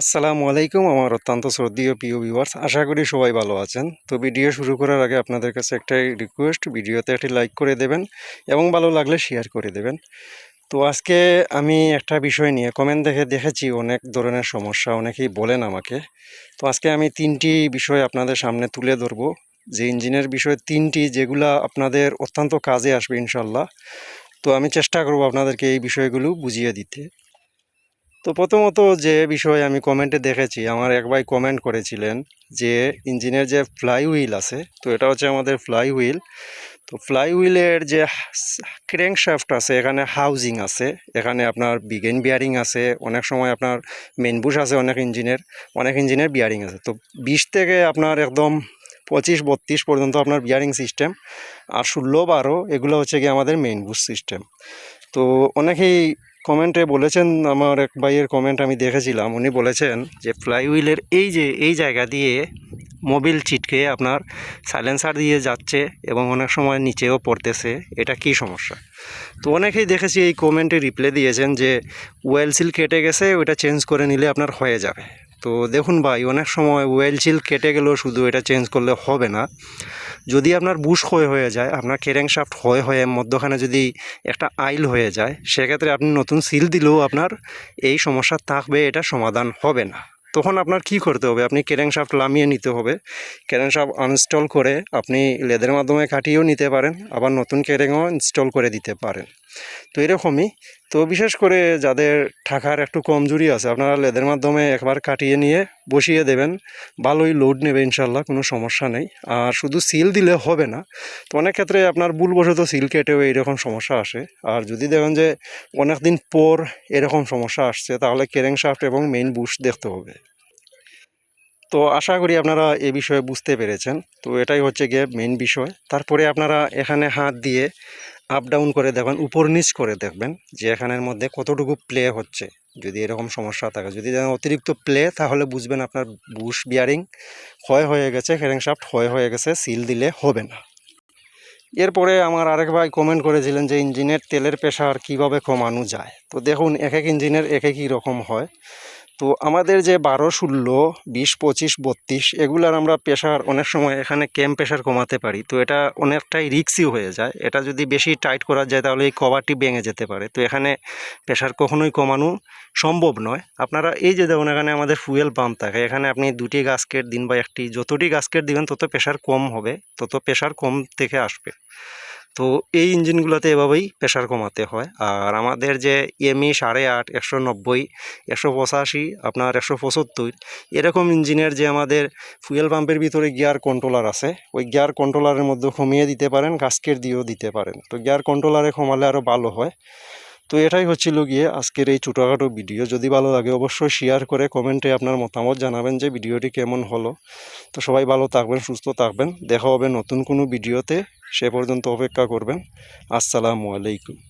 আসসালামু আলাইকুম, আমার অত্যন্ত শ্রদ্ধীয় প্রিয় ভিউয়ার্স আশা করি সবাই ভালো আছেন। তো ভিডিও শুরু করার আগে আপনাদের কাছে একটাই রিকোয়েস্ট ভিডিওতে একটি লাইক করে দেবেন এবং ভালো লাগলে শেয়ার করে দেবেন। তো আজকে আমি একটা বিষয় নিয়ে কমেন্ট দেখে দেখেছি, অনেক ধরনের সমস্যা, অনেকেই বলেন আমাকে। তো আজকে আমি তিনটি বিষয় আপনাদের সামনে তুলে ধরবো। যে ইঞ্জিনের বিষয় তিনটি, যেগুলা আপনাদের অত্যন্ত কাজে আসবে ইনশাল্লাহ তো আমি চেষ্টা করব আপনাদেরকে এই বিষয়গুলো বুঝিয়ে দিতে। তো প্রথমত যে বিষয় আমি কমেন্টে দেখেছি, আমার এক ভাই কমেন্ট করেছিলেন যে ইঞ্জিনের যে ফ্লাই হুইল আছে, তো এটা হচ্ছে আমাদের ফ্লাই হুইল তো ফ্লাই হুইলের যে ক্র্যাঙ্ক শাফট আছে, এখানে হাউজিং আছে, এখানে আপনার বিগেন বিয়ারিং আছে, অনেক সময় আপনার মেন বুশ আছে অনেক ইঞ্জিনের অনেক ইঞ্জিনের বিয়ারিং আছে, তো বিশ থেকে আপনার একদম পঁচিশ বত্রিশ পর্যন্ত আপনার বিয়ারিং সিস্টেম আর ষোলো বারো, এগুলো হচ্ছে কি আমাদের মেইন বুশ সিস্টেম তো অনেকেই কমেন্টে বলেছেন, আমার এক ভাইয়ের কমেন্ট আমি দেখেছিলাম, উনি বলেছেন যে ফ্লাই হুইলের এই যে, এই জায়গা দিয়ে মোবিল চিটকে আপনার সাইলেন্সার দিয়ে যাচ্ছে এবং অনেক সময় নিচেও পড়তেছে, এটা কি সমস্যা? তো অনেকেই দেখেছি এই কমেন্টে রিপ্লাই দিয়েছেন যে, ওয়েল সিল কেটে গেছে, ওইটা চেঞ্জ করে নিলে আপনার হয়ে যাবে। তো দেখুন ভাই, অনেক সময় ওয়েল সিল কেটে গেলেও শুধু এটা চেঞ্জ করলে হবে না। যদি আপনার বুশ হয়ে হয়ে যায়, আপনার কেরেং শাফট হয়ে হয়ে মধ্যখানে যদি একটা আইল হয়ে যায়, সেক্ষেত্রে আপনি নতুন সিল দিলেও আপনার এই সমস্যা থাকবে, এটা সমাধান হবে না। তখন আপনার কি করতে হবে? আপনি কেরেং শাফট লামিয়ে নিতে হবে। কেরেং শাফট আনস্টল করে আপনি লেদের মাধ্যমে কাটিয়েও নিতে পারেন, আবার নতুন কেরেংও ইনস্টল করে দিতে পারেন। তো এরকমই। তো বিশেষ করে যাদের টাকার একটু কমজোরি আছে, আপনারা লেদের মাধ্যমে একবার কাটিয়ে নিয়ে বসিয়ে দেবেন। ভালোই লোড নেবে ইনশাল্লাহ কোনো সমস্যা নেই। আর শুধু সিল দিলে হবে না। তো অনেক ক্ষেত্রে আপনার ভুলবশত সিল কেটেও এইরকম সমস্যা আসে। আর যদি দেখেন যে অনেক দিন পর এরকম সমস্যা আসছে, তাহলে কেরেং শাফট এবং মেইন বুশ দেখতে হবে। তো আশা করি আপনারা এ বিষয়ে বুঝতে পেরেছেন। তো এটাই হচ্ছে গিয়ে মেইন বিষয়। তারপরে আপনারা এখানে হাত দিয়ে আপ ডাউন করে দেখবেন, উপর নিচ করে দেখবেন যে এখানের মধ্যে কতটুকু প্লে হচ্ছে। যদি এরকম সমস্যা থাকে, যদি অতিরিক্ত প্লে তাহলে বুঝবেন আপনার বুশ বিয়ারিং ক্ষয় হয়ে গেছে শাফট ক্ষয় হয়ে গেছে সিল দিলে হবে না। এরপরে আমার আরেক ভাই কমেন্ট করেছিলেন যে, ইঞ্জিনের তেলের প্রেশার কীভাবে কমানো যায়? তো দেখুন এক এক ইঞ্জিনের এক একই রকম হয়। তো আমাদের যে বারো, ষোলো, বিশ, পঁচিশ, বত্রিশ এগুলার আমরা প্রেশার অনেক সময় এখানে ক্যাম্প প্রেশার কমাতে পারি। তো এটা অনেকটাই রিক্সি হয়ে যায়। এটা যদি বেশি টাইট করা যায় তাহলে এই কভারটি ভেঙে যেতে পারে। তো এখানে প্রেশার কখনোই কমানো সম্ভব নয়। আপনারা এই যে দেখুন এখানে আমাদের ফুয়েল পাম্প থাকে, এখানে আপনি দুটি গাছকেট দিন বা একটি, যতটি গাছকেট দিবেন তত প্রেশার কম হবে, তত প্রেশার কম থেকে আসবে। তো এই ইঞ্জিনগুলোতে এভাবেই প্রেশার কমাতে হয়। আর আমাদের যে এমই সাড়ে আট, একশো নব্বই, একশো পঁচাশি, আপনার একশো পঁচাত্তর, এরকম ইঞ্জিনের যে আমাদের ফুয়েল পাম্পের ভিতরে গিয়ার কন্ট্রোলার আছে, ওই গিয়ার কন্ট্রোলারের মধ্যে কমিয়ে দিতে পারেন গাছকের দিয়েও দিতে পারেন। তো গিয়ার কন্ট্রোলারে কমালে আরও ভালো হয়। তো এটাই হচ্ছিল গিয়ে আজকের এই ছোটোখাটো ভিডিও যদি ভালো লাগে অবশ্যই শেয়ার করে কমেন্টে আপনার মতামত জানাবেন যে ভিডিওটি কেমন হলো। তো সবাই ভালো থাকবেন, সুস্থ থাকবেন। দেখা হবে নতুন কোনো ভিডিওতে সে পর্যন্ত অপেক্ষা করবেন। আসসালামু আলাইকুম।